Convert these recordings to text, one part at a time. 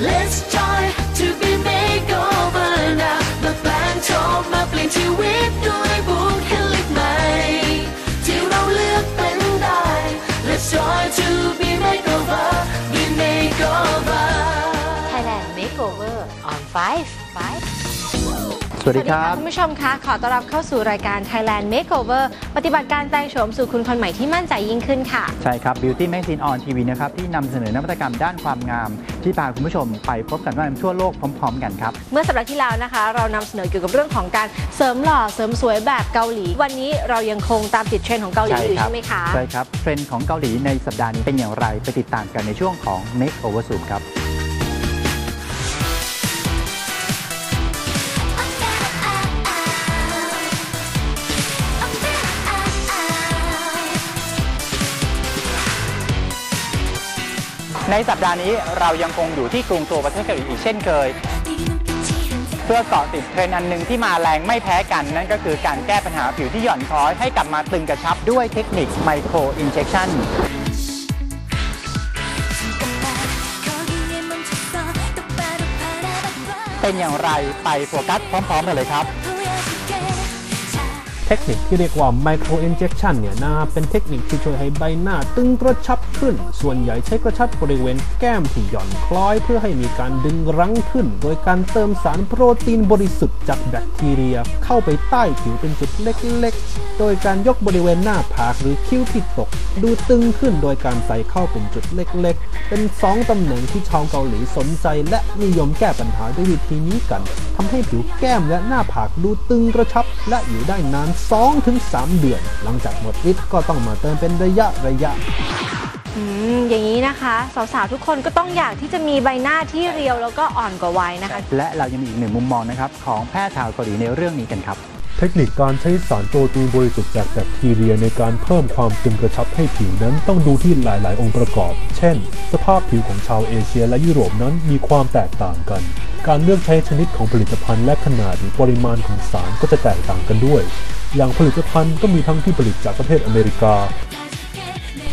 Let's joy to be makeover now มาแปลงโฉมมาเปลี่ยนชีวิตด้วยบุคลิกใหม่ ที่เราเลือกเป็นได้ Let's joy to be makeover be makeover Thailand Makeover on 5 5 สวัสดีครับคุณผู้ชมคะขอต้อนรับเข้าสู่รายการ Thailand Makeover ปฏิบัติการแปลงโฉมสู่คุณคนใหม่ที่มั่นใจยิ่งขึ้นค่ะ ใช่ครับ Beauty Magazine on TV นะครับ ที่นำเสนอนวัตกรรมด้านความงาม ที่พาคุณผู้ชมไปพบกันว่าทั่วโลกพร้อม ๆ กันครับ เมื่อสัปดาห์ที่แล้วนะคะ เรานำเสนอเกี่ยวกับเรื่องของการเสริมหล่อเสริมสวยแบบเกาหลี วันนี้เรายังคงตามติดเทรนด์ของเกาหลีอยู่ครัใช่ไหมคะใช่ครับเทรนด์ของเกาหลีในสัปดาห์นี้เป็นอย่างไรไปติดตามกันในช่วงของ Make Over Zoom ครับ ในสัปดาห์นี้เรายังคงอยู่ที่กรุงโซลประเทศเกาหลีอีกเช่นเคย เพื่อเกาะติดเทรนด์อันหนึ่งที่มาแรงไม่แพ้กัน นั่นก็คือการแก้ปัญหาผิวที่หย่อนคล้อยให้กลับมาตึงกระชับด้วยเทคนิคไมโครอินเจ t ชันเป็นอย่างไรไปโฟกัสพร้อมๆกันเลยครับ เทคนิคที่เรียกว่า micro injection เนี่ยนะเป็นเทคนิคที่ช่วยให้ใบหน้าตึงกระชับขึ้น ส่วนใหญ่ใช้กระชับบริเวณแก้มที่หย่อนคล้อยเพื่อให้มีการดึงรั้งขึ้น โดยการเติมสารโปรตีนบริสุทธิ์จากแบคทีเรีย เข้าไปใต้ผิวเป็นจุดเล็กๆ โดยการยกบริเวณหน้าผากหรือคิ้วที่ตก ดูตึงขึ้นโดยการใส่เข้าเป็นจุดเล็กๆ เป็นสองตำแหน่งที่ชาวเกาหลีสนใจ และนิยมแก้ปัญหาด้วยวิธีนี้กันทำให้ผิวแก้มและหน้าผากดูตึงกระชับและอยู่ได้นาน2-3 เดือน หลังจากหมดฤทธิ์ก็ต้องมาเติมเป็นระยะระยะ อืมอย่างนี้นะคะสาวๆทุกคนก็ต้องอยากที่จะมีใบหน้าที่เรียวแล้วก็อ่อนกว่าวัยนะคะ และเรายังมีอีกหนึ่งมุมมองนะครับของแพทย์ชาวเกาหลีในเรื่องนี้กันครับ เทคนิคการใช้สารโปรตีนบริสุทธิ์จากแบคทีเรียในการเพิ่มความตึงกระชับให้ผิวนั้นต้องดูที่หลาย ๆ องค์ประกอบ เช่น สภาพผิวของชาวเอเชียและยุโรปนั้นมีความแตกต่างกัน การเลือกใช้ชนิดของผลิตภัณฑ์และขนาดหรือปริมาณของสารก็จะแตกต่างกันด้วย อย่างผลิตภัณฑ์ก็มีทั้งที่ผลิตจากประเทศอเมริกา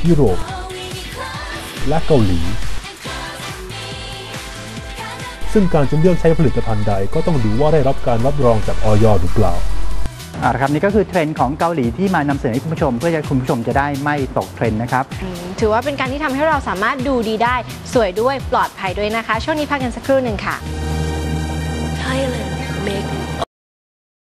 ยุโรป และเกาหลี ซึ่งการจะเลือกใช้ผลิตภัณฑ์ใดก็ต้องดูว่าได้รับการรับรองจากออยหรือเปล่าเอาละครับนี่ก็คือเทรนด์ของเกาหลีที่มานำเสนอให้คุณผู้ชม เพื่อจะคุณผู้ชมจะได้ไม่ตกเทรนด์นะครับอืมถือว่าเป็นการที่ทำให้เราสามารถดูดีได้ สวยด้วยปลอดภัยด้วยนะคะ ช่วงนี้พักกันสักครู่หนึ่งค่ะ